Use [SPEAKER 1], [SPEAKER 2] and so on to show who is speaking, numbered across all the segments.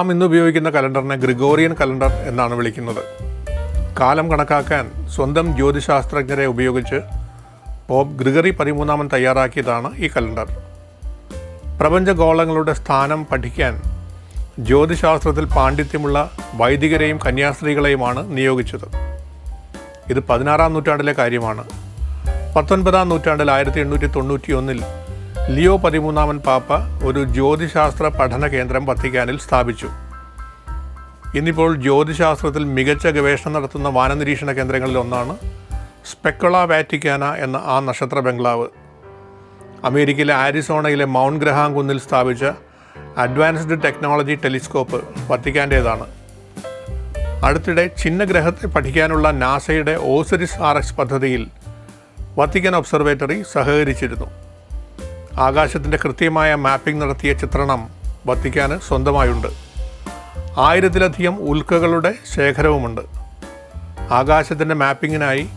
[SPEAKER 1] നാം ഇന്ന് ഉപയോഗിക്കുന്ന കലണ്ടറിനെ ഗ്രിഗോറിയൻ കലണ്ടർ എന്നാണ് വിളിക്കുന്നത്. കാലം കണക്കാക്കാൻ സ്വന്തം ജ്യോതിശാസ്ത്രജ്ഞരെ ഉപയോഗിച്ച് പോപ്പ് ഗ്രിഗറി പതിമൂന്നാമൻ തയ്യാറാക്കിയതാണ് ഈ കലണ്ടർ. പ്രപഞ്ചഗോളങ്ങളുടെ സ്ഥാനം പഠിക്കാൻ ജ്യോതിശാസ്ത്രത്തിൽ പാണ്ഡിത്യമുള്ള വൈദികരെയും കന്യാസ്ത്രീകളെയുമാണ് നിയോഗിച്ചത്. ഇത് പതിനാറാം നൂറ്റാണ്ടിലെ കാര്യമാണ്. പത്തൊൻപതാം നൂറ്റാണ്ടിൽ ആയിരത്തി എണ്ണൂറ്റി തൊണ്ണൂറ്റി ഒന്നിൽ ലിയോ പതിമൂന്നാമൻ പാപ്പ ഒരു ജ്യോതിശാസ്ത്ര പഠന കേന്ദ്രം വത്തിക്കാനിൽ സ്ഥാപിച്ചു. ഇന്നിപ്പോൾ ജ്യോതിശാസ്ത്രത്തിൽ മികച്ച ഗവേഷണം നടത്തുന്ന വാനനിരീക്ഷണ കേന്ദ്രങ്ങളിൽ ഒന്നാണ് സ്പെക്കുള വാറ്റിക്കാന എന്ന ആ നക്ഷത്ര ബംഗ്ലാവ്. അമേരിക്കയിലെ ആരിസോണയിലെ മൗണ്ട് ഗ്രഹാം കുന്നിൽ സ്ഥാപിച്ച അഡ്വാൻസ്ഡ് ടെക്നോളജി ടെലിസ്കോപ്പ് വത്തിക്കാന്റേതാണ്. അടുത്തിടെ ചിഹ്നഗ്രഹത്തെ പഠിക്കാനുള്ള നാസയുടെ ഓസരിസ് ആർ എക്സ് പദ്ധതിയിൽ വത്തിക്കൻ ഒബ്സർവേറ്ററി സഹകരിച്ചിരുന്നു. ആകാശത്തിന്റെ കൃത്യമായ മാപ്പിംഗ് നടത്തിയ ചിത്രണം വത്തിക്കാന് സ്വന്തമായുണ്ട്. ആയിരത്തിലധികം ഉൽക്കകളുടെ ശേഖരവുമുണ്ട്. ആകാശത്തിന്റെ മാപ്പിങ്ങിനായി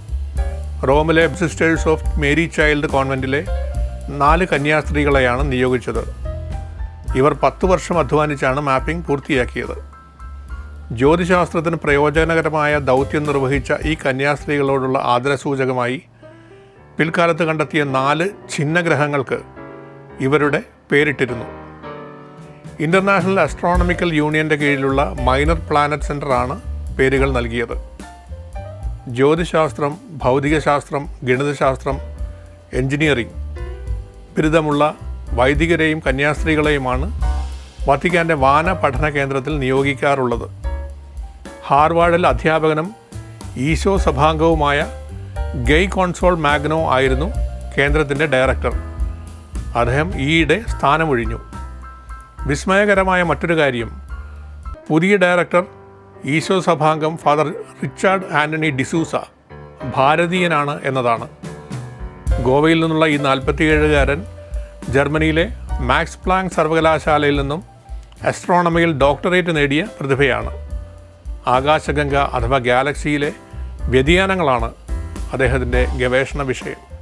[SPEAKER 1] റോമിലെ സിസ്റ്റേഴ്സ് ഓഫ് മേരി ചൈൽഡ് കോൺവെന്റിലെ നാല് കന്യാസ്ത്രീകളെയാണ് നിയോഗിച്ചത്. ഇവർ പത്ത് വർഷം അധ്വാനിച്ചാണ് മാപ്പിംഗ് പൂർത്തിയാക്കിയത്. ജ്യോതിശാസ്ത്രത്തിന് പ്രയോജനകരമായ ദൗത്യം നിർവഹിച്ച ഈ കന്യാസ്ത്രീകളോടുള്ള ആദരസൂചകമായി പിൽക്കാലത്ത് കണ്ടെത്തിയ നാല് ഛിന്നഗ്രഹങ്ങൾക്ക് ഇവരുടെ പേരിട്ടിരുന്നു. ഇന്റർനാഷണൽ അസ്ട്രോണമിക്കൽ യൂണിയന്റെ കീഴിലുള്ള മൈനർ പ്ലാനറ്റ് സെന്ററാണ് പേരുകൾ നൽകിയത്. ജ്യോതിശാസ്ത്രം ഭൗതികശാസ്ത്രം ഗണിതശാസ്ത്രം എഞ്ചിനീയറിംഗ് ബിരുദമുള്ള വൈദികരെയും കന്യാസ്ത്രീകളെയുമാണ് വത്തിക്കാന്റെ വാന പഠന കേന്ദ്രത്തിൽ നിയോഗിക്കാറുള്ളത്. ഹാർവാർഡിൽ അധ്യാപകനും ഈശോ സഭാംഗവുമായ ഗെയ് കോൺസോൾ മാഗ്നോ ആയിരുന്നു കേന്ദ്രത്തിന്റെ ഡയറക്ടർ. അദ്ദേഹം ഈയിടെ സ്ഥാനമൊഴിഞ്ഞു. വിസ്മയകരമായ മറ്റൊരു കാര്യം. പുതിയ ഡയറക്ടർ ഈശോ സഭാംഗം ഫാദർ റിച്ചാർഡ് ആന്റണി ഡിസൂസ ഭാരതീയനാണ് എന്നതാണ്. ഗോവയിൽ നിന്നുള്ള ഈ നാൽപ്പത്തിയേഴുകാരൻ ജർമ്മനിയിലെ മാക്സ് പ്ലാങ് സർവകലാശാലയിൽ നിന്നും അസ്ട്രോണമിയിൽ ഡോക്ടറേറ്റ് നേടിയ പ്രതിഭയാണ്. ആകാശഗംഗ അഥവാ ഗാലക്സിയിലെ വ്യതിയാനങ്ങളാണ് അദ്ദേഹത്തിന്റെ ഗവേഷണ വിഷയം.